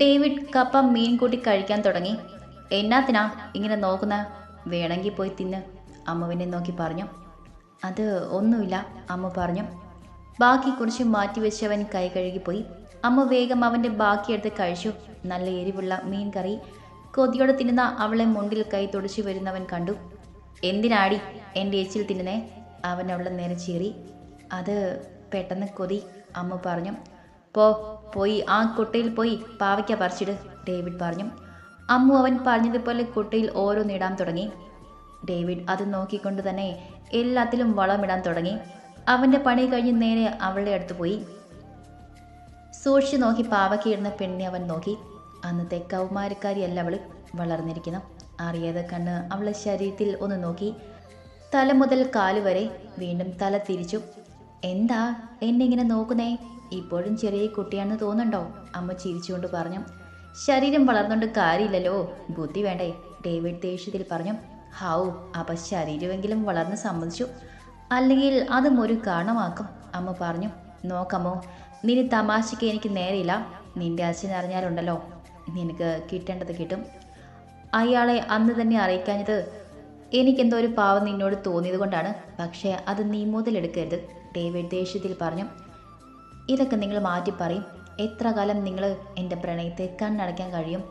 David കപ്പ മീൻ കൂട്ടി കഴിക്കാൻ തുടങ്ങി. എന്നാത്തിനാ ഇങ്ങനെ നോക്കുന്ന? വേണമെങ്കിൽ പോയി തിന്ന്. അമ്മുവിനെ നോക്കി പറഞ്ഞു. അത് ഒന്നുമില്ല അമ്മ പറഞ്ഞു. ബാക്കി കുറച്ച് മാറ്റിവെച്ചവൻ കൈ കഴുകിപ്പോയി. അമ്മ വേഗം അവന്റെ ബാക്കിയെടുത്ത് കഴിച്ചു. നല്ല എരിവുള്ള മീൻ കറി. കൊതിയോടെ തിന്നുന്ന അവളെ മുണ്ടിൽ കൈ തുടച്ചു വരുന്നവൻ കണ്ടു. എന്തിനാടി എന്റെ ഏച്ചിൽ തിന്നുന്നേ? അവൻ അവളെ നേരെ ചീറി. അത് പെട്ടെന്ന് കൊതി അമ്മ പറഞ്ഞു. പോ പോയി ആ കുട്ടയിൽ പോയി പാവയ്ക്ക പറിച്ചിട് ഡേവിഡ് പറഞ്ഞു. അമ്മു അവൻ പറഞ്ഞതുപോലെ കുട്ടയിൽ ഓരോന്നിടാൻ തുടങ്ങി. ഡേവിഡ് അത് നോക്കിക്കൊണ്ട് തന്നെ എല്ലാത്തിലും വളമിടാൻ തുടങ്ങി. അവന്റെ പണി കഴിഞ്ഞ് നേരെ അവളുടെ അടുത്ത് പോയി. സൂക്ഷിച്ചു നോക്കി പാവയ്ക്കയിടുന്ന പെണ്ണിനെ അവൻ നോക്കി. അന്നത്തെ കൗമാരക്കാരിയല്ല അവൾ വളർന്നിരിക്കണം അറിയാതെ കണ്ണ് അവളെ ശരീരത്തിൽ ഒന്ന് നോക്കി. തല മുതൽ കാൽ വരെ വീണ്ടും തല തിരിച്ചു. എന്താ എന്നെ ഇങ്ങനെ നോക്കുന്നേ? ഇപ്പോഴും ചെറിയ കുട്ടിയാണെന്ന് തോന്നുന്നുണ്ടോ? അമ്മ ചിരിച്ചുകൊണ്ട് പറഞ്ഞു. ശരീരം വളർന്നുകൊണ്ട് കാര്യമില്ലല്ലോ. ബുദ്ധി വേണ്ടേ? ഡേവിഡ് ദേഷ്യത്തിൽ പറഞ്ഞു. ഹാവു അപ്പം ശരീരമെങ്കിലും വളർന്ന് സമ്മതിച്ചു. അല്ലെങ്കിൽ അതും ഒരു കാരണമാക്കും അമ്മ പറഞ്ഞു. നോക്കമ്മോ നിനി തമാശയ്ക്ക് എനിക്ക് നേരെയില്ല. നിന്റെ അച്ഛൻ അറിഞ്ഞാലുണ്ടല്ലോ. നിനക്ക് കിട്ടേണ്ടത് കിട്ടും. അയാളെ അന്ന് തന്നെ അറിയിക്കാഞ്ഞത് എനിക്കെന്തോ ഒരു പാവം നിന്നോട് തോന്നിയത് കൊണ്ടാണ് പക്ഷേ അത് നീ മുതലെടുക്കരുത് ഡേവിഡ് ദേഷ്യത്തിൽ പറഞ്ഞു. ഇതൊക്കെ നിങ്ങൾ മാറ്റി പറയും. എത്ര കാലം നിങ്ങൾ എന്റെ പ്രണയത്തെ കണ്ണടയ്ക്കാൻ കഴിയും?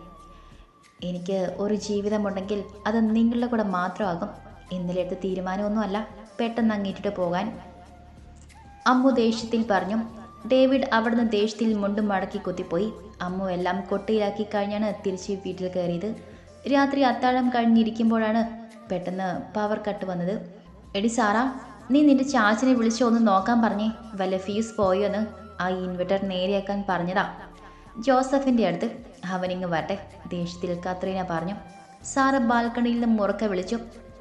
എനിക്ക് ഒരു ജീവിതമുണ്ടെങ്കിൽ അത് നിങ്ങളുടെ കൂടെ മാത്രമാകും. ഇന്നലെ എടുത്ത തീരുമാനമൊന്നുമല്ല പെട്ടെന്ന് അങ്ങേറ്റിട്ട് പോകാൻ. അമ്മു ദേഷ്യത്തിൽ പറഞ്ഞു ഡേവിഡ് അവിടുന്ന് ദേഷ്യത്തിൽ മുണ്ടും മടക്കി കുത്തിപ്പോയി. അമ്മു എല്ലാം കൊട്ടയിലാക്കി കഴിഞ്ഞാണ് തിരിച്ച് വീട്ടിൽ കയറിയത്. രാത്രി അത്താഴം കഴിഞ്ഞിരിക്കുമ്പോഴാണ് പെട്ടെന്ന് പവർ കട്ട് വന്നത്. എടി സാറാ നീ നിന്റെ ചാച്ചനെ വിളിച്ചു ഒന്ന് നോക്കാൻ പറഞ്ഞേ. വല്ല ഫീസ് പോയോ എന്ന്? ആ ഇൻവെർട്ടർ നേരെയാക്കാൻ പറഞ്ഞതാ. ജോസഫിന്റെ അടുത്ത് അവനിങ്ങ് വരട്ടെ ദേഷ്യത്തിൽ കത്രീന പറഞ്ഞു. സാറ് ബാൽക്കണിയിൽ നിന്ന് മുറക്കെ വിളിച്ചു.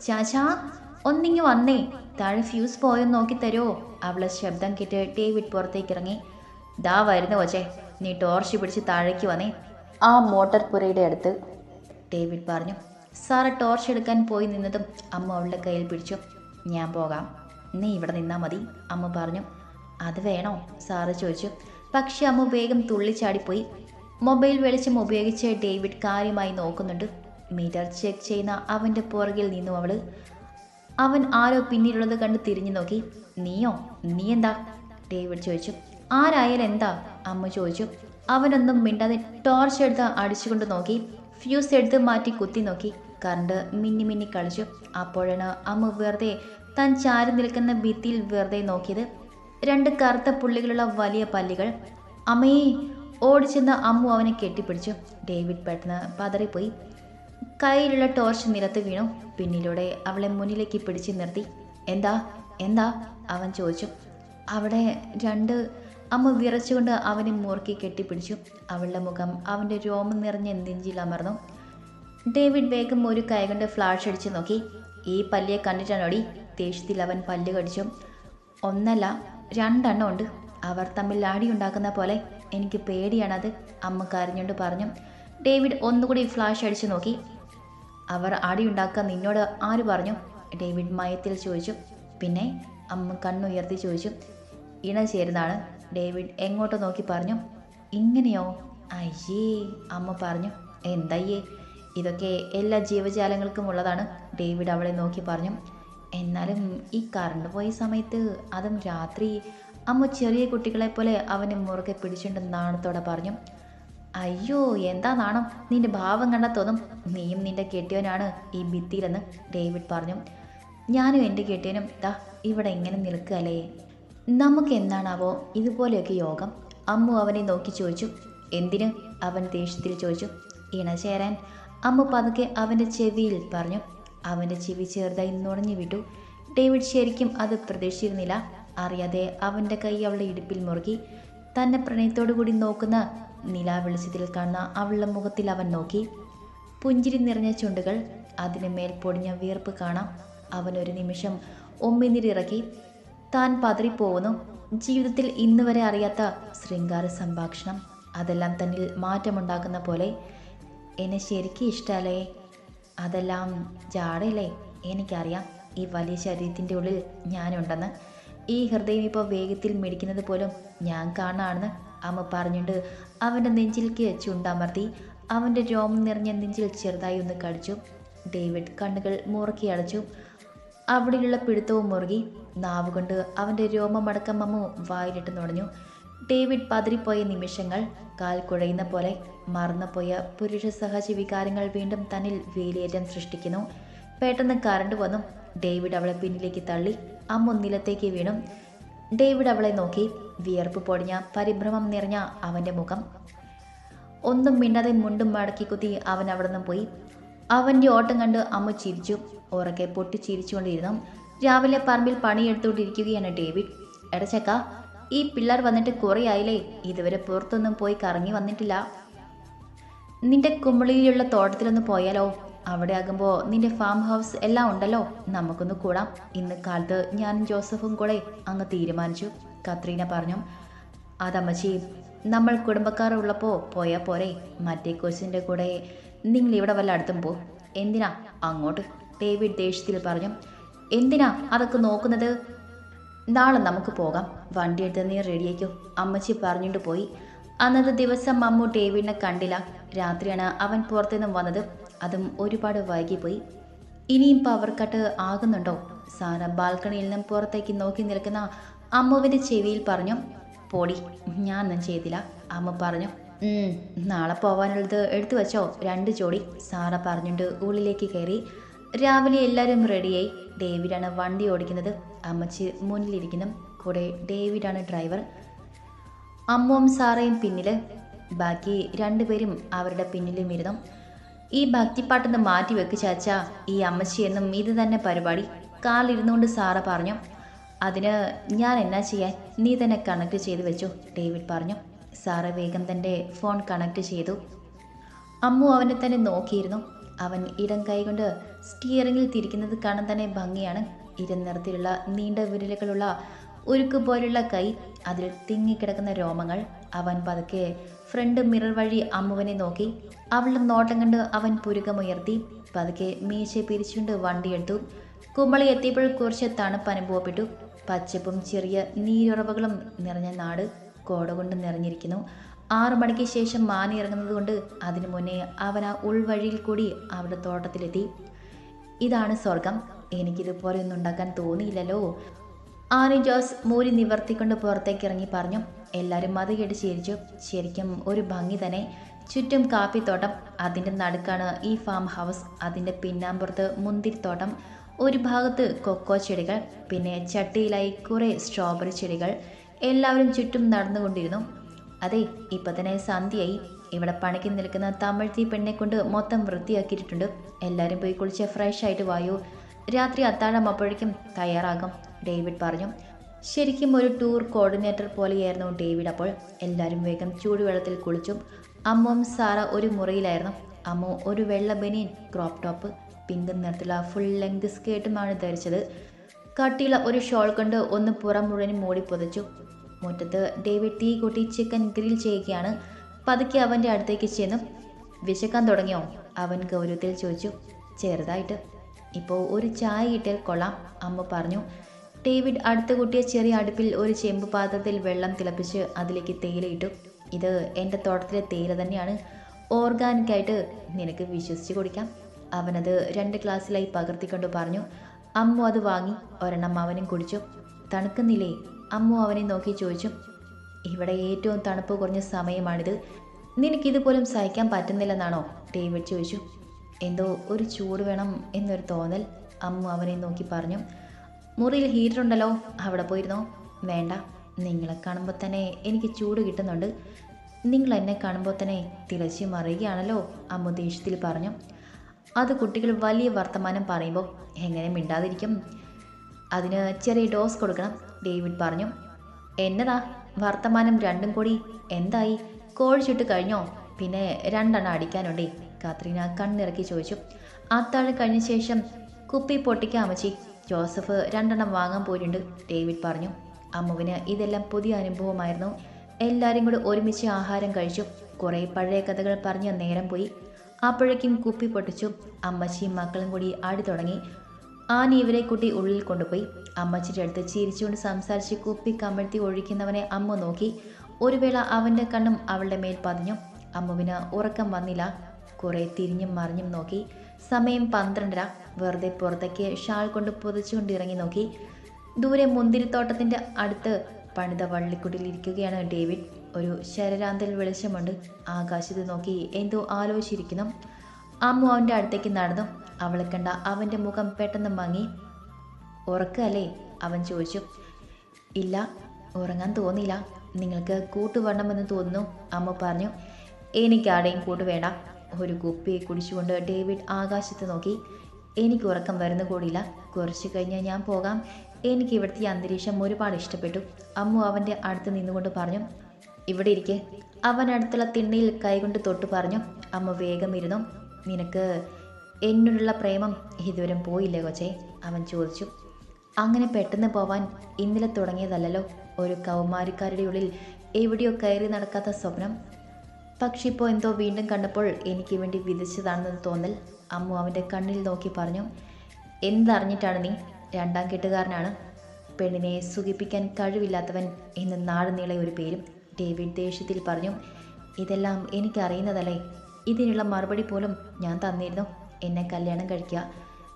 ചാച്ചാ ഒന്നിങ്ങ് വന്നേ താഴെ ഫ്യൂസ് പോയെന്ന് നോക്കി തരുമോ അവളെ ശബ്ദം കേട്ട് ഡേവിഡ് പുറത്തേക്ക് ഇറങ്ങി. ദാ വരുന്ന കൊച്ചേ നീ ടോർച്ച് പിടിച്ച് താഴേക്ക് വന്നേ. ആ മോട്ടർ പുരയുടെ അടുത്ത് ഡേവിഡ് പറഞ്ഞു. സാറ് ടോർച്ച് എടുക്കാൻ പോയി നിന്നതും അമ്മ അവളുടെ കയ്യിൽ പിടിച്ചു. ഞാൻ പോകാം. നീ ഇവിടെ നിന്നാൽ മതി അമ്മ പറഞ്ഞു. അത് വേണോ? സാറ് ചോദിച്ചു. പക്ഷെ അമ്മ വേഗം തുള്ളിച്ചാടിപ്പോയി. മൊബൈൽ വെളിച്ചം ഉപയോഗിച്ച് ഡേവിഡ് കാര്യമായി നോക്കുന്നുണ്ട്. മീറ്റർ ചെക്ക് ചെയ്യുന്ന അവന്റെ പുറകിൽ നിന്നു അവൾ. അവൻ ആരോ പിന്നിലുള്ളത് കണ്ട് തിരിഞ്ഞു നോക്കി. നീയോ? നീ എന്താ? ഡേവിഡ് ചോദിച്ചു. ആരായാലും എന്താ? അമ്മ ചോദിച്ചു. അവനൊന്നും മിണ്ടാതെ ടോർച്ച് എടുത്ത് അടിച്ചുകൊണ്ട് നോക്കി. ഫ്യൂസ് എടുത്ത് മാറ്റി കുത്തി നോക്കി. കറണ്ട് മിന്നി മിന്നി കളിച്ചു. അപ്പോഴാണ് അമ്മ വെറുതെ താൻ ചാരി നിൽക്കുന്ന ഭിത്തിയിൽ വെറുതെ നോക്കിയത്. രണ്ട് കറുത്ത പുള്ളികളുള്ള വലിയ പല്ലികൾ അമ്മയെ ഓടിച്ചെന്ന് അമ്മു അവനെ കെട്ടിപ്പിടിച്ചു. ഡേവിഡ് പെട്ടെന്ന് പതറിപ്പോയി. കയ്യിലുള്ള ടോർച്ച് നിലത്ത് വീണു. പിന്നിലൂടെ അവളെ മുന്നിലേക്ക് പിടിച്ചു നിർത്തി. എന്താ? എന്താ? അവൻ ചോദിച്ചു. അവിടെ രണ്ട് അമ്മ വിറച്ചുകൊണ്ട് അവനെ മുറുക്കി കെട്ടിപ്പിടിച്ചു. അവളുടെ മുഖം അവന്റെ രോമം നിറഞ്ഞ നെഞ്ചിൽ അമർന്നു. ഡേവിഡ് വേഗം ഒരു കൈകൊണ്ട് ഫ്ലാഷ് അടിച്ചു നോക്കി. ഈ പല്ലിയെ കണ്ടിട്ടാണോടി? ദേഷ്യത്തിൽ അവൻ പല്ല് കടിച്ചു. ഒന്നല്ല രണ്ടെണ്ണം ഉണ്ട്. അവർ തമ്മിൽ അടിയുണ്ടാക്കുന്ന പോലെ എനിക്ക് പേടിയാണത് അമ്മ കരഞ്ഞുകൊണ്ട് പറഞ്ഞു. ഡേവിഡ് ഒന്നുകൂടി ഫ്ലാഷ് അടിച്ചു നോക്കി. അവർ അടിയുണ്ടാക്കാൻ നിന്നോട് ആര് പറഞ്ഞു? ഡേവിഡ് മയത്തിൽ ചോദിച്ചു. പിന്നെ അമ്മ കണ്ണുയർത്തി ചോദിച്ചു. ഇണ ചേരുന്നതാണ് ഡേവിഡ് എങ്ങോട്ട് നോക്കി പറഞ്ഞു. ഇങ്ങനെയോ? അയ്യേ അമ്മ പറഞ്ഞു. എന്തയ്യേ ഇതൊക്കെ എല്ലാ ജീവജാലങ്ങൾക്കും ഉള്ളതാണ്. ഡേവിഡ് അവളെ നോക്കി പറഞ്ഞു. എന്നാലും ഈ കറണ്ട് പോയ സമയത്ത് അതും രാത്രി അമ്മ ചെറിയ കുട്ടികളെ പോലെ അവനെ മുറുകെ പിടിച്ചുകൊണ്ട് നാണത്തോടെ പറഞ്ഞു. അയ്യോ എന്താ നാണം? നിന്റെ ഭാവം കണ്ടാൽ തോന്നും. നീയും നിന്റെ കെട്ടിയവനാണ് ഈ ഭിത്തിയിലെന്ന് ഡേവിഡ് പറഞ്ഞു. ഞാനും എന്റെ കെട്ടിയനും ദാ ഇവിടെ എങ്ങനെ നിൽക്കുകയല്ലേ? നമുക്ക് എന്താണാവോ? ഇതുപോലെയൊക്കെ യോഗം. അമ്മ അവനെ നോക്കി ചോദിച്ചു. എന്തിന്? അവൻ ദേഷ്യത്തിൽ ചോദിച്ചു. ഇണ ഇണചേരാൻ. അമ്മ പതുക്കെ അവന്റെ ചെവിയിൽ പറഞ്ഞു. അവന്റെ ചെവി ചെറുതായി നുണഞ്ഞു വിട്ടു. ഡേവിഡ് ശരിക്കും അത് പ്രതീക്ഷിച്ചിരുന്നില്ല. അറിയാതെ അവന്റെ കൈ അവളുടെ ഇടുപ്പിൽ മുറുകി. തന്നെ പ്രണയത്തോടു കൂടി നോക്കുന്ന നിലാ വെളിച്ചത്തിൽ കാണുന്ന അവളുടെ മുഖത്തിൽ അവൻ നോക്കി. പുഞ്ചിരി നിറഞ്ഞ ചുണ്ടുകൾ അതിന് മേൽ പൊടിഞ്ഞ വിയർപ്പ് കാണാം. അവൻ ഒരു നിമിഷം ഒമ്മിനിരിറക്കി താൻ പതറിപ്പോകുന്നു ജീവിതത്തിൽ ഇന്ന് വരെ അറിയാത്ത ശൃംഗാര സംഭാഷണം. അതെല്ലാം തന്നിൽ മാറ്റമുണ്ടാക്കുന്ന പോലെ. എന്നെ ശരിക്കും ഇഷ്ടമല്ലേ അതെല്ലാം ജാടയില്ലേ എനിക്കറിയാം. ഈ വലിയ ശരീരത്തിന്റെ ഉള്ളിൽ ഞാനുണ്ടെന്ന്. ഈ ഹൃദയം ഇപ്പോൾ വേഗത്തിൽ മിടിക്കുന്നത് പോലും ഞാൻ കാണാണെന്ന് അമ്മ പറഞ്ഞുകൊണ്ട് അവന്റെ നെഞ്ചിലേക്ക് ചുണ്ടമർത്തി അവന്റെ രോമം നിറഞ്ഞ നെഞ്ചിൽ ചെറുതായി ഒന്ന് കടിച്ചു. ഡേവിഡ് കണ്ണുകൾ മുറുക്കി അടച്ചു. അവിടെയുള്ള പിടുത്തവും മുറുകി നാവുകൊണ്ട് അവന്റെ രോമമടക്കം അമ്മു വായിലിട്ട് നുടഞ്ഞു ഡേവിഡ് പതിരിപ്പോയ നിമിഷങ്ങൾ കാൽ കുഴയുന്ന പോലെ മറന്നുപോയ പുരുഷ സഹജ വികാരങ്ങൾ വീണ്ടും തന്നിൽ വേലിയേറ്റം സൃഷ്ടിക്കുന്നു. പെട്ടെന്ന് കറണ്ട് വന്നു. ഡേവിഡ് അവളെ പിന്നിലേക്ക് തള്ളി. അമ്മ നിലത്തേക്ക് വീണു. ഡേവിഡ് അവളെ നോക്കി. വിയർപ്പ് പൊടിഞ്ഞ പരിഭ്രമം നിറഞ്ഞ അവന്റെ മുഖം. ഒന്നും മിണ്ടാതെ മുണ്ടും മടക്കി കുത്തി അവൻ അവിടെ നിന്ന് പോയി. അവന്റെ ഓട്ടം കണ്ട് അമ്മ ചിരിച്ചു. ഉറക്കെ പൊട്ടി ചിരിച്ചുകൊണ്ടിരുന്നു. രാവിലെ പറമ്പിൽ പണിയെടുത്തുകൊണ്ടിരിക്കുകയാണ് ഡേവിഡ്. എടച്ചക്ക ഈ പിള്ളേർ വന്നിട്ട് കുറേ ആയില്ലേ? ഇതുവരെ പുറത്തൊന്നും പോയി കറങ്ങി വന്നിട്ടില്ല. നിന്റെ കുമ്പളിയിലുള്ള തോട്ടത്തിലൊന്ന് പോയാലോ? അവിടെ ആകുമ്പോൾ നിന്റെ ഫാം ഹൗസ് എല്ലാം ഉണ്ടല്ലോ. നമുക്കൊന്ന് കൂടാം. ഇന്ന് കാലത്ത് ഞാനും ജോസഫും കൂടെ അങ്ങ് തീരുമാനിച്ചു. കത്രീന പറഞ്ഞു അതമ്മച്ചി നമ്മൾ കുടുംബക്കാർ ഉള്ളപ്പോൾ പോയാൽ പോരെ. മറ്റേ കൊച്ചിന്റെ കൂടെ നിങ്ങൾ ഇവിടെ വല്ല അടുത്തും പോ. എന്തിനാ? അങ്ങോട്ട് ഡേവിഡ് ദേഷ്യത്തിൽ പറഞ്ഞു എന്തിനാ അതൊക്കെ നോക്കുന്നത്? നാളെ നമുക്ക് പോകാം. വണ്ടി എടുത്ത് നീ റെഡിയാക്കോ അമ്മച്ചി പറഞ്ഞുകൊണ്ട് പോയി. അന്നത്തെ ദിവസം അമ്മു ഡേവിഡിനെ കണ്ടില്ല. രാത്രിയാണ് അവൻ പുറത്തുനിന്നും വന്നത്. അതും ഒരുപാട് വൈകിപ്പോയി. ഇനിയും പവർ കട്ട് ആകുന്നുണ്ടോ? സാറ ബാൽക്കണിയിൽ നിന്നും പുറത്തേക്ക് നോക്കി നിൽക്കുന്ന അമ്മുവിന്റെ ചെവിയിൽ പറഞ്ഞു പോടി ഞാനൊന്നും ചെയ്തില്ല. അമ്മ പറഞ്ഞു "ഉം, നാളെ പോവാനുള്ളത് എടുത്തു വെച്ചോ. രണ്ട് ജോഡി. സാറ പറഞ്ഞുകൊണ്ട് ഉള്ളിലേക്ക് കയറി. രാവിലെ എല്ലാവരും റെഡിയായി ഡേവിഡാണ് വണ്ടി ഓടിക്കുന്നത്. അമ്മച്ചി മുന്നിലിരിക്കുന്നു കൂടെ ഡേവിഡാണ് ഡ്രൈവർ. അമ്മുവും സാറയും പിന്നിൽ ബാക്കി രണ്ടുപേരും അവരുടെ പിന്നിലും ഇരുന്നു ഈ ഭക്തിപ്പാട്ടൊന്ന് മാറ്റി വെക്ക് ചാച്ച ഈ അമ്മച്ചി എന്നും ഇത് തന്നെ പരിപാടി. കാലിരുന്നുകൊണ്ട് സാറ പറഞ്ഞു അതിന് ഞാൻ എന്നാ ചെയ്യാൻ? നീ തന്നെ കണക്ട് ചെയ്ത് വെച്ചു ഡേവിഡ് പറഞ്ഞു. സാറ വേഗം തന്റെ ഫോൺ കണക്ട് ചെയ്തു. അമ്മു അവനെ തന്നെ നോക്കിയിരുന്നു. അവൻ ഇടം കൈകൊണ്ട് സ്റ്റിയറിങ്ങിൽ തിരിക്കുന്നത് കാണാൻ തന്നെ ഭംഗിയാണ്. ഇരുനിറത്തിലുള്ള നീണ്ട വിരലുകളുള്ള ഉരുക്ക് പോലുള്ള കൈ അതിൽ തിങ്ങിക്കിടക്കുന്ന രോമങ്ങൾ. അവൻ പതുക്കെ ഫ്രണ്ട് മിറർ വഴി അമ്മുവനെ നോക്കി. അവളുടെ നോട്ടം കണ്ട് അവൻ പുരുകമുയർത്തി. പതുക്കെ മീശ പിരിച്ചുകൊണ്ട് വണ്ടിയെടുത്തു കുമ്പളി എത്തിയപ്പോൾ കുറച്ച് തണുപ്പ് അനുഭവപ്പെട്ടു പച്ചപ്പും ചെറിയ നീരുറവകളും നിറഞ്ഞ നാട് കോട കൊണ്ട് നിറഞ്ഞിരിക്കുന്നു. ആറു മണിക്ക് ശേഷം മാനി ഇറങ്ങുന്നത് കൊണ്ട് അതിനു മുന്നേ അവൻ ആ ഉൾവഴിയിൽ കൂടി അവരുടെ തോട്ടത്തിലെത്തി. ഇതാണ് സ്വർഗം എനിക്കിതുപോലെ ഒന്നും ഉണ്ടാക്കാൻ തോന്നിയില്ലല്ലോ. ആനി ജോസ് മൂരി നിവർത്തിക്കൊണ്ട് പുറത്തേക്ക് ഇറങ്ങി പറഞ്ഞു എല്ലാവരും അത് കേട്ട് ചിരിച്ചു. ശരിക്കും ഒരു ഭംഗി തന്നെ. ചുറ്റും കാപ്പിത്തോട്ടം അതിന്റെ നടുക്കാണ് ഈ ഫാം ഹൗസ് അതിന്റെ പിന്നാമ്പുറത്ത് മുന്തിരിത്തോട്ടം ഒരു ഭാഗത്ത് കൊക്കോ ചെടികൾ പിന്നെ ചട്ടിയിലായി കുറേ സ്ട്രോബെറി ചെടികൾ. എല്ലാവരും ചുറ്റും നടന്നുകൊണ്ടിരുന്നു. അതെ ഇപ്പം തന്നെ സന്ധ്യയായി. ഇവിടെ പണിക്ക് നിൽക്കുന്ന തമിഴ്ത്തി പെണ്ണെ കൊണ്ട് മൊത്തം വൃത്തിയാക്കിയിട്ടുണ്ട്. എല്ലാവരും പോയി കുളിച്ച് ഫ്രഷ് ആയിട്ട് വായു. രാത്രി അത്താഴം അപ്പോഴേക്കും തയ്യാറാകും. ഡേവിഡ് പറഞ്ഞു ശരിക്കും ഒരു ടൂർ കോർഡിനേറ്റർ പോലെയായിരുന്നു ഡേവിഡ് അപ്പോൾ. എല്ലാവരും വേഗം ചൂടുവെള്ളത്തിൽ കുളിച്ചു. അമ്മും സാറ ഒരു മുറിയിലായിരുന്നു. അമ്മു ഒരു വെള്ള ബനിയൻ ക്രോപ്പ് ടോപ്പ് പിങ്ക് നിറത്തിലുള്ള ഫുൾ ലെങ്ത് സ്കേർട്ടുമാണ് ധരിച്ചത്. കട്ടിയുള്ള ഒരു ഷോൾ കൊണ്ട് ഒന്ന് പുറം മുഴുവനും മൂടി പുതച്ചു. മുറ്റത്ത് ഡേവിഡ് തീ കൂട്ടി ചിക്കൻ ഗ്രിൽ ചെയ്യുകയാണ്. പതുക്കെ അവന്റെ അടുത്തേക്ക് ചെന്നു. വിശക്കാൻ തുടങ്ങിയോ? അവൻ ഗൗരവത്തിൽ ചോദിച്ചു. ചെറുതായിട്ട്. ഇപ്പോൾ ഒരു ചായ കിട്ടിയാൽ കൊള്ളാം അമ്മ പറഞ്ഞു. ഡേവിഡ് അടുത്ത് കൂട്ടിയ ചെറിയ അടുപ്പിൽ ഒരു ചെമ്പ് പാത്രത്തിൽ വെള്ളം തിളപ്പിച്ച് അതിലേക്ക് തേയിലയിട്ടു. ഇത് എന്റെ തോട്ടത്തിലെ തേയില തന്നെയാണ്. ഓർഗാനിക്കായിട്ട് നിനക്ക് വിശ്വസിച്ച് കുടിക്കാം. അവനത് രണ്ട് ഗ്ലാസ്സിലായി പകർത്തിക്കൊണ്ട് പറഞ്ഞു. അമ്മു അത് വാങ്ങി ഒരെണ്ണം അവനും കുടിച്ചു. തണുക്കുന്നില്ലേ? അമ്മു അവനെ നോക്കി ചോദിച്ചു. ഇവിടെ ഏറ്റവും തണുപ്പ് കുറഞ്ഞ സമയമാണിത്. നിനക്കിതുപോലും സഹിക്കാൻ പറ്റുന്നില്ലെന്നാണോ? ഡേവിഡ് ചോദിച്ചു. എന്തോ ഒരു ചൂട് വേണം എന്നൊരു തോന്നൽ അമ്മു അവനെ നോക്കി പറഞ്ഞു. മുറിയിൽ ഹീറ്റർ ഉണ്ടല്ലോ അവിടെ പോയിരുന്നോ? വേണ്ട നിങ്ങളെ കാണുമ്പോൾ തന്നെ എനിക്ക് ചൂട് കിട്ടുന്നുണ്ട്. നിങ്ങൾ എന്നെ കാണുമ്പോൾ തന്നെ തിളച്ചു മറിയുകയാണല്ലോ അമ്മു ദേഷ്യത്തിൽ പറഞ്ഞു. അത് കുട്ടികൾ വലിയ വർത്തമാനം പറയുമ്പോൾ എങ്ങനെ മിണ്ടാതിരിക്കും? അതിന് ചെറിയ ഡോസ് കൊടുക്കണം ഡേവിഡ് പറഞ്ഞു. എന്നതാ വർത്തമാനം രണ്ടും കൂടി? എന്തായി? കോഴിച്ചിട്ട് കഴിഞ്ഞോ? പിന്നെ രണ്ടെണ്ണം അടിക്കാനുണ്ടേ. കാത്രീന കണ്ണിറക്കി ചോദിച്ചു. അത്താഴം കഴിഞ്ഞ ശേഷം കുപ്പി പൊട്ടിക്കാൻ അമ്മച്ചി ജോസഫ് രണ്ടെണ്ണം വാങ്ങാൻ പോയിട്ടുണ്ട് ഡേവിഡ് പറഞ്ഞു. അമ്മുവിന് ഇതെല്ലാം പുതിയ അനുഭവമായിരുന്നു. എല്ലാവരും കൂടെ ഒരുമിച്ച് ആഹാരം കഴിച്ചു. കുറേ പഴയ കഥകൾ പറഞ്ഞ നേരം പോയി. അപ്പോഴേക്കും കുപ്പി പൊട്ടിച്ചു. അമ്മച്ചിയും മക്കളും കൂടി ആടി തുടങ്ങി. ആന ഇവരെ കുട്ടി ഉള്ളിൽ കൊണ്ടുപോയി. അമ്മച്ചിയുടെ അടുത്ത് ചിരിച്ചുകൊണ്ട് സംസാരിച്ച് കുപ്പി കമഴ്ത്തി ഒഴിക്കുന്നവനെ അമ്മ നോക്കി. ഒരു വേള അവന്റെ കണ്ണും അവളുടെ മേൽ പതിഞ്ഞു. അമ്മുവിന് ഉറക്കം വന്നില്ല. കുറേ തിരിഞ്ഞും മറിഞ്ഞും നോക്കി. സമയം പന്ത്രണ്ടര. വെറുതെ പുറത്തേക്ക് ഷാൾ കൊണ്ട് പുതച്ചുകൊണ്ട് ഇറങ്ങി നോക്കി. ദൂരെ മുന്തിരിത്തോട്ടത്തിന്റെ അടുത്ത് പണിത വള്ളിക്കുടിലിരിക്കുകയാണ് ഡേവിഡ്. ഒരു ശരരാന്തൽ വെളിച്ചമുണ്ട്. ആകാശത്ത് നോക്കി എന്തോ ആലോചിച്ചിരിക്കുന്നു. അമ്മു അവന്റെ അടുത്തേക്ക് നടന്നു. അവളെ കണ്ട അവന്റെ മുഖം പെട്ടെന്ന് മങ്ങി. ഉറക്കല്ലേ? അവൻ ചോദിച്ചു. ഇല്ല ഉറങ്ങാൻ തോന്നിയില്ല. നിങ്ങൾക്ക് കൂട്ടുവേണമെന്ന് തോന്നുന്നു അമ്മ പറഞ്ഞു. എനിക്കാടെയും കൂട്ട് വേണ്ട. ഒരു കുപ്പിയെ കുടിച്ചുകൊണ്ട് ഡേവിഡ് ആകാശത്ത് നോക്കി. എനിക്ക് ഉറക്കം വരുന്ന കൂടിയില്ല. കുറച്ച് കഴിഞ്ഞ് ഞാൻ പോകാം. എനിക്ക് ഇവിടുത്തെ അന്തരീക്ഷം ഒരുപാട് ഇഷ്ടപ്പെട്ടു. അമ്മു അവന്റെ അടുത്ത് നിന്നുകൊണ്ട് പറഞ്ഞു ഇവിടെ ഇരിക്കെ. അവൻ അടുത്തുള്ള തിണ്ണയിൽ കൈകൊണ്ട് തൊട്ട് പറഞ്ഞു അമ്മ വേഗം ഇരുന്നു. നിനക്ക് എന്നോടുള്ള പ്രേമം ഇതുവരെ പോയില്ലേ കൊച്ചേ അവൻ ചോദിച്ചു. അങ്ങനെ പെട്ടെന്ന് പോവാൻ ഇന്നലെ തുടങ്ങിയതല്ലല്ലോ. ഒരു കൗമാരിക്കാരുടെ ഉള്ളിൽ എവിടെയോ കയറി നടക്കാത്ത സ്വപ്നം. പക്ഷെ ഇപ്പോൾ എന്തോ വീണ്ടും കണ്ടപ്പോൾ എനിക്ക് വേണ്ടി വിധിച്ചതാണെന്ന് തോന്നൽ അമ്മു അവന്റെ കണ്ണിൽ നോക്കി പറഞ്ഞു എന്തറിഞ്ഞിട്ടാണ് നീ? രണ്ടാം കെട്ടുകാരനാണ്. പെണ്ണിനെ സുഖിപ്പിക്കാൻ കഴിവില്ലാത്തവൻ എന്ന് നാട് നീളെ ഒരു പേരും ഡേവിഡ് ദേഷ്യത്തിൽ പറഞ്ഞു ഇതെല്ലാം എനിക്കറിയുന്നതല്ലേ? ഇതിനുള്ള മറുപടി പോലും ഞാൻ തന്നിരുന്നു. എന്നെ കല്യാണം കഴിക്കുക.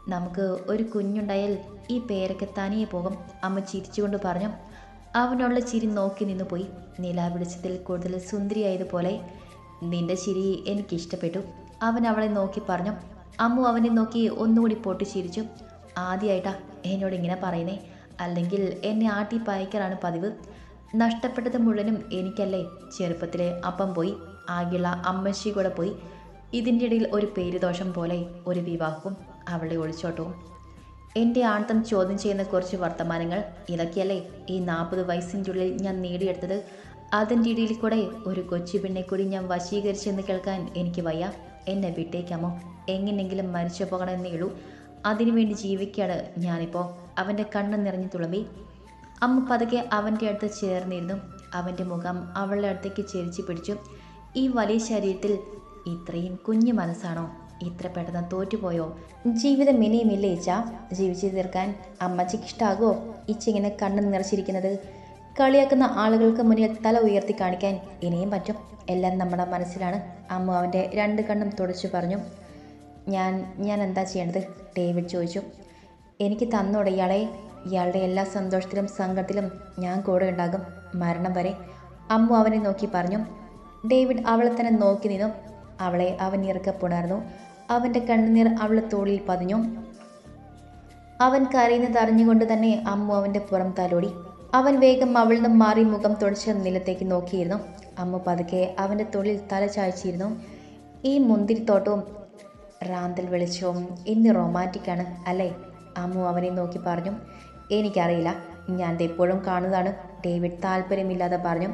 നമുക്ക് ഒരു കുഞ്ഞുണ്ടായാൽ ഈ പേരൊക്കെ തനിയെ പോകും അമ്മ ചിരിച്ചുകൊണ്ട് പറഞ്ഞു. അവനുള്ള ചിരി നോക്കി നിന്നു പോയി നിലാവിളിച്ചതിൽ കൂടുതൽ സുന്ദരിയായതുപോലെ നിന്റെ ചിരി എനിക്കിഷ്ടപ്പെട്ടു. അവൻ അവളെ നോക്കി പറഞ്ഞു. അമ്മു അവനെ നോക്കി ഒന്നുകൂടി പൊട്ടി ചിരിച്ചു ആദ്യമായിട്ടാ എന്നോട് ഇങ്ങനെ പറയുന്നേ. അല്ലെങ്കിൽ എന്നെ ആട്ടി പായിക്കാറാണ് പതിവ്. നഷ്ടപ്പെട്ടത് മുഴുവനും എനിക്കല്ലേ. ചെറുപ്പത്തിലെ അപ്പം പോയി. ആകെയുള്ള അമ്മശി കൂടെ പോയി. ഇതിന്റെ ഇടയിൽ ഒരു പേരുദോഷം പോലെ ഒരു വിവാഹവും അവളുടെ ഒളിച്ചോട്ടവും. എന്റെ ആണത്തം ചോദ്യം ചെയ്യുന്ന കുറച്ച് വർത്തമാനങ്ങൾ ഇതൊക്കെയല്ലേ ഈ നാൽപ്പത് വയസ്സിന്റെ ഉള്ളിൽ ഞാൻ നേടിയെടുത്തത്? അതിന്റെ ഇടയിൽ കൂടെ ഒരു കൊച്ചു പെണ്ണെ കൂടി ഞാൻ വശീകരിച്ചെന്ന് കേൾക്കാൻ എനിക്ക് വയ്യ. എന്നെ വിട്ടേക്കാമോ? എങ്ങനെയെങ്കിലും മരിച്ചു പോകണമെന്നേ ഉള്ളൂ. അതിനുവേണ്ടി ജീവിക്കുകയാണ് ഞാനിപ്പോൾ. അവന്റെ കണ്ണ് നിറഞ്ഞു തുളുമ്പി. അമ്മ പതുക്കെ അവന്റെ അടുത്ത് ചേർന്നിരുന്നു. അവന്റെ മുഖം അവളുടെ അടുത്തേക്ക് ചെരിച്ചു പിടിച്ചു. ഈ വലിയ ശരീരത്തിൽ ഇത്രയും കുഞ്ഞു മനസ്സാണോ? ഇത്ര പെട്ടെന്ന് തോറ്റുപോയോ? ജീവിതം ഇനിയുമില്ലേ ഇച്ച? ജീവിച്ചു തീർക്കാൻ അമ്മച്ചിക്ക് ഇച്ചിങ്ങനെ കണ്ണ് നിറച്ചിരിക്കുന്നത് കളിയാക്കുന്ന ആളുകൾക്ക് മുന്നിൽ തല ഉയർത്തി കാണിക്കാൻ ഇനിയും പറ്റും. എല്ലാം നമ്മുടെ മനസ്സിലാണ്. അമ്മ അവന്റെ രണ്ട് കണ്ണും തുടച്ചു പറഞ്ഞു. ഞാൻ ഞാൻ എന്താ ചെയ്യേണ്ടത് ഡേവിഡ് ചോദിച്ചു. എനിക്ക് തന്നോടെ ഇയാളെ. ഇയാളുടെ എല്ലാ സന്തോഷത്തിലും സങ്കടത്തിലും ഞാൻ കൂടെ ഉണ്ടാകും മരണം വരെ. അമ്മു അവനെ നോക്കി പറഞ്ഞു. ഡേവിഡ് അവളെ തന്നെ നോക്കി നിന്നു. അവളെ അവൻ ഇറക്കപ്പുണർന്നു അവന്റെ കണ്ണുനീർ അവളെ തോളിൽ പതിഞ്ഞു. അവൻ കരയുന്നത് അറിഞ്ഞുകൊണ്ട് തന്നെ അമ്മു അവന്റെ പുറം തലോടി. അവൻ വേഗം അവളിൽ നിന്ന് മാറി മുഖം തുടച്ച നിലത്തേക്ക് നോക്കിയിരുന്നു. അമ്മ പതുക്കെ അവന്റെ തൊഴിൽ തല ചായ്ച്ചിരുന്നു. ഈ മുന്തിരിത്തോട്ടവും റാന്തൽ വെളിച്ചവും ഇന്ന് റൊമാന്റിക്കാണ് അല്ലേ? അമ്മു അവനെ നോക്കി പറഞ്ഞു. എനിക്കറിയില്ല. ഞാൻ എപ്പോഴും കാണുന്നതാണ്. ഡേവിഡ് താല്പര്യമില്ലാതെ പറഞ്ഞു.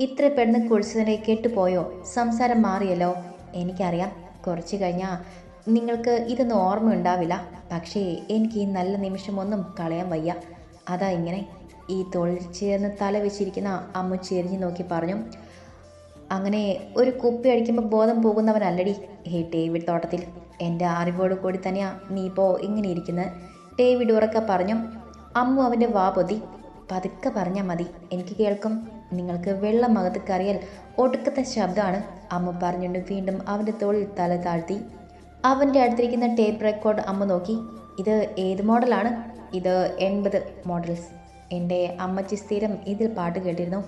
ഇത്ര പെണ്ണ് കുളിച്ചതിനെ കേട്ടുപോയോ? സംസാരം മാറിയല്ലോ. എനിക്കറിയാം. കുറച്ച് കഴിഞ്ഞാൽ നിങ്ങൾക്ക് ഇതൊന്നും ഓർമ്മയുണ്ടാവില്ല. പക്ഷേ എനിക്ക് ഈ നല്ല നിമിഷമൊന്നും കളയാൻ വയ്യ. അതാ ഇങ്ങനെ. ഈ തോളിൽ ചേർന്ന് തല വെച്ചിരിക്കുന്ന അമ്മു ചെരിഞ്ഞു നോക്കി പറഞ്ഞു അങ്ങനെ ഒരു കുപ്പി അടിക്കുമ്പോൾ ബോധം പോകുന്നവനല്ലടി ഹേ ഡേവിഡ് തോട്ടത്തിൽ. എന്റെ അറിവോട് കൂടി തന്നെയാ നീ ഇപ്പോൾ ഇങ്ങനെ ഇരിക്കുന്നത് ഡേവിഡ് ഉറക്ക പറഞ്ഞു അമ്മു അവന്റെ വാ പൊതി. പതുക്കെ പറഞ്ഞാൽ മതി. എനിക്ക് കേൾക്കും. നിങ്ങൾക്ക് വെള്ളം അകത്ത് കറിയാൽ ഒടുക്കത്തെ ശബ്ദമാണ് അമ്മ പറഞ്ഞുകൊണ്ട് വീണ്ടും അവന്റെ തോളിൽ തല താഴ്ത്തി. അവന്റെ അടുത്തിരിക്കുന്ന ടേപ്പ് റെക്കോർഡ് അമ്മ നോക്കി. ഇത് ഏത് മോഡലാണ്? ഇത് എൺപത് മോഡൽസ്. എന്റെ അമ്മച്ചി സ്ഥിരം ഇതിൽ പാട്ട് കേട്ടിരുന്നു.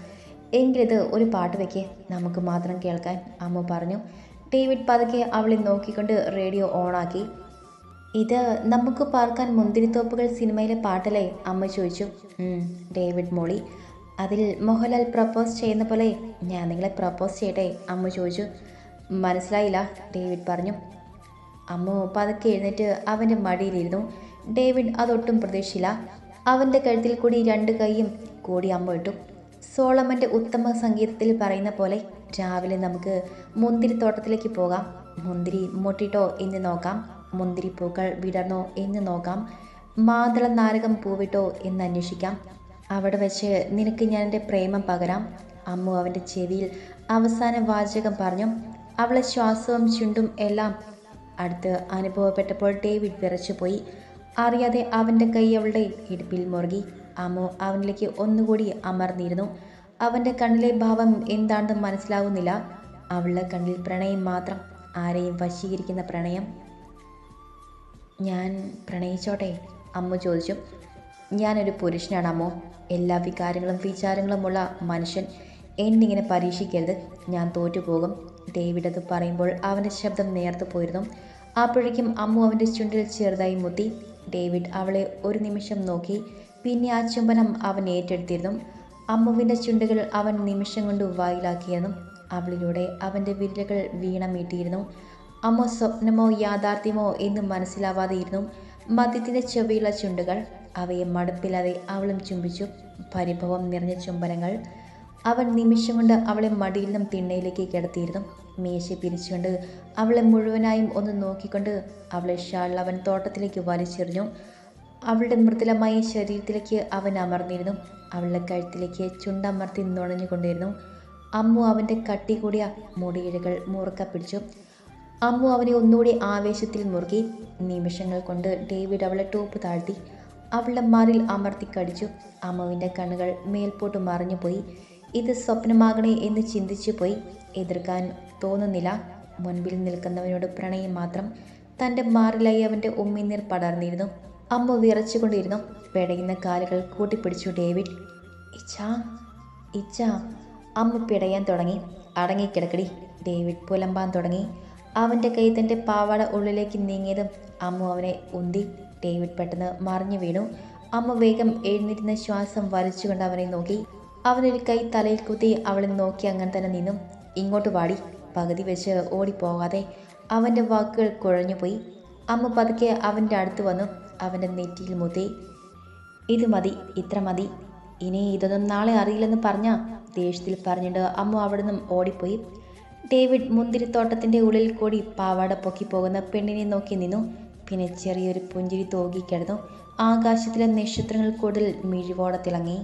എങ്കിലിത് ഒരു പാട്ട് വെക്കേ നമുക്ക് മാത്രം കേൾക്കാൻ. അമ്മ പറഞ്ഞു. ഡേവിഡ് പതുക്കെ അവളെ നോക്കിക്കൊണ്ട് റേഡിയോ ഓണാക്കി. ഇത് നമുക്ക് പാർക്കാൻ മുന്തിരിത്തോപ്പുകൾ സിനിമയിലെ പാട്ടല്ലേ? അമ്മ ചോദിച്ചു. David Molly. അതിൽ മോഹൻലാൽ പ്രപ്പോസ് ചെയ്യുന്ന പോലെ ഞാൻ നിങ്ങളെ പ്രപ്പോസ് ചെയ്യട്ടെ? അമ്മ ചോദിച്ചു. മനസ്സിലായില്ല ഡേവിഡ് പറഞ്ഞു. അമ്മ പതുക്കെ എഴുന്നേറ്റ് അവന്റെ മടിയിലിരുന്നു. ഡേവിഡ് അതൊട്ടും പ്രതീക്ഷിച്ചില്ല. അവന്റെ കഴുത്തിൽ കൂടി രണ്ട് കൈയും കൂടി അമ്മ ഇട്ടു. സോളമന്റെ ഉത്തമ സംഗീതത്തിൽ പറയുന്ന പോലെ രാവിലെ നമുക്ക് മുന്തിരിത്തോട്ടത്തിലേക്ക് പോകാം. മുന്തിരി മുട്ടിട്ടോ എന്ന് നോക്കാം. മുന്തിരി പൂക്കൾ വിടർന്നോ എന്ന് നോക്കാം. മാതള നാരകം പൂവിട്ടോ എന്ന് അന്വേഷിക്കാം. അവിടെ വെച്ച് നിനക്ക് ഞാൻ എന്റെ പ്രേമം പകരാം. അമ്മു അവന്റെ ചെവിയിൽ അവസാന വാചകം പറഞ്ഞു. അവളെ ശ്വാസവും ചുണ്ടും എല്ലാം അടുത്ത് അനുഭവപ്പെട്ടപ്പോൾ ഡേവിഡ് വിറച്ചുപോയി. അറിയാതെ അവന്റെ കൈ അവളുടെ ഇടുപ്പിൽ മുറുകി. അമ്മോ അവനിലേക്ക് ഒന്നുകൂടി അമർന്നിരുന്നു. അവന്റെ കണ്ണിലെ ഭാവം എന്താണെന്ന് മനസ്സിലാവുന്നില്ല. അവളുടെ കണ്ണിൽ പ്രണയം മാത്രം. ആരെയും വശീകരിക്കുന്ന പ്രണയം. ഞാൻ പ്രണയിച്ചോട്ടെ? അമ്മ ചോദിച്ചു. ഞാനൊരു പുരുഷനാണ് അമ്മോ. എല്ലാ വികാരങ്ങളും വിചാരങ്ങളുമുള്ള മനുഷ്യൻ. എന്നിങ്ങനെ പരീക്ഷിക്കരുത്. ഞാൻ തോറ്റുപോകും. ഡേവിഡ് അത് പറയുമ്പോൾ അവന്റെ ശബ്ദം നേർത്തു പോയിരുന്നു. അപ്പോഴേക്കും അമ്മു അവന്റെ ചുണ്ടിൽ ചെറുതായി മുത്തി. ഡേവിഡ് അവളെ ഒരു നിമിഷം നോക്കി. പിന്നെ ആ ചുംബനം അവൻ ഏറ്റെടുത്തിരുന്നു. അമ്മുവിന്റെ ചുണ്ടുകൾ അവൻ നിമിഷം കൊണ്ട് വായിലാക്കിയെന്നും അവളിലൂടെ അവന്റെ വിരലുകൾ വീണമീട്ടിയിരുന്നു. അമ്മ സ്വപ്നമോ യാഥാർത്ഥ്യമോ എന്ന് മനസ്സിലാവാതെയിരുന്നു മദ്യത്തിന്റെ ചെവിയുള്ള ചുണ്ടുകൾ അവയെ മടുപ്പില്ലാതെ അവളും ചുംബിച്ചു. പരിഭവം നിറഞ്ഞ ചുംബനങ്ങൾ. അവൻ നിമിഷം കൊണ്ട് അവളെ മടിയിൽ നിന്നും തിണ്ണയിലേക്ക് കിടത്തിയിരുന്നു. മീശ പിരിച്ചുകൊണ്ട് അവളെ മുഴുവനായും ഒന്ന് നോക്കിക്കൊണ്ട് അവളെ ഷാൾ അവൻ തോട്ടത്തിലേക്ക് വലിച്ചെറിഞ്ഞു. അവളുടെ മൃദുലമായ ശരീരത്തിലേക്ക് അവൻ അമർന്നിരുന്നു. അവളുടെ കഴുത്തിലേക്ക് ചുണ്ടമർത്തി നുണഞ്ഞുകൊണ്ടിരുന്നു. അമ്മു അവന്റെ കട്ടി കൂടിയ മുടിയിഴകൾ മുറുക്ക പിടിച്ചു. അമ്മു അവനെ ഒന്നുകൂടി ആവേശത്തിൽ മുറുകി നിമിഷങ്ങൾ കൊണ്ട് ഡേവിഡ് അവളെ ടോപ്പ് താഴ്ത്തി അവളുടെ മാറിൽ അമർത്തി കടിച്ചു. അമ്മുവിന്റെ കണ്ണുകൾ മേൽപോട്ട് മറിഞ്ഞുപോയി. ഇത് സ്വപ്നമാകണേ എന്ന് ചിന്തിച്ചു പോയി. എതിർക്കാൻ തോന്നുന്നില്ല. മുൻപിൽ നിൽക്കുന്നവനോട് പ്രണയം മാത്രം. തന്റെ മാറിലായി അവന്റെ ഉമ്മിനീർ പടർന്നിരുന്നു. അമ്മ വിറച്ചുകൊണ്ടിരുന്നു. പിടയുന്ന കാലുകൾ കൂട്ടിപ്പിടിച്ചു ഡേവിഡ്. ഇച്ചാ ഇച്ഛ അമ്മ പിടയാൻ തുടങ്ങി. അടങ്ങിക്കിടക്കടി. ഡേവിഡ് പുലമ്പാൻ തുടങ്ങി. അവന്റെ കൈ തന്റെ പാവാട ഉള്ളിലേക്ക് നീങ്ങിയതും അമ്മ അവനെ ഉന്തി. ഡേവിഡ് പെട്ടെന്ന് മറിഞ്ഞു വീണു. അമ്മ വേഗം എഴുന്നിരുന്ന ശ്വാസം വലിച്ചുകൊണ്ട് അവനെ നോക്കി. അവനൊരു കൈ തലയിൽ കുത്തി അവളെ നോക്കി അങ്ങനെ തന്നെ നിന്നു. ഇങ്ങോട്ട് വാടി പകുതി വെച്ച് ഓടിപ്പോകാതെ അവന്റെ വാക്കുകൾ കുഴഞ്ഞുപോയി അമ്മ പതുക്കെ അവന്റെ അടുത്ത് വന്നു അവന്റെ നെറ്റിയിൽ മുത്തി. ഇത് മതി ഇത്ര മതി. ഇനി ഇതൊന്നും നാളെ അറിയില്ലെന്ന് പറഞ്ഞ? ദേഷ്യത്തിൽ പറഞ്ഞിട്ട് അമ്മ അവിടെ നിന്നും ഓടിപ്പോയി. ഡേവിഡ് മുന്തിരിത്തോട്ടത്തിന്റെ ഉള്ളിൽ കൂടി പാവാട പൊക്കി പോകുന്ന പെണ്ണിനെ നോക്കി നിന്നു. പിന്നെ ചെറിയൊരു പുഞ്ചിരി തൂകിക്കിടന്നു. ആകാശത്തിലെ നക്ഷത്രങ്ങൾ കൂടുതൽ മിഴിവോടെ തിളങ്ങി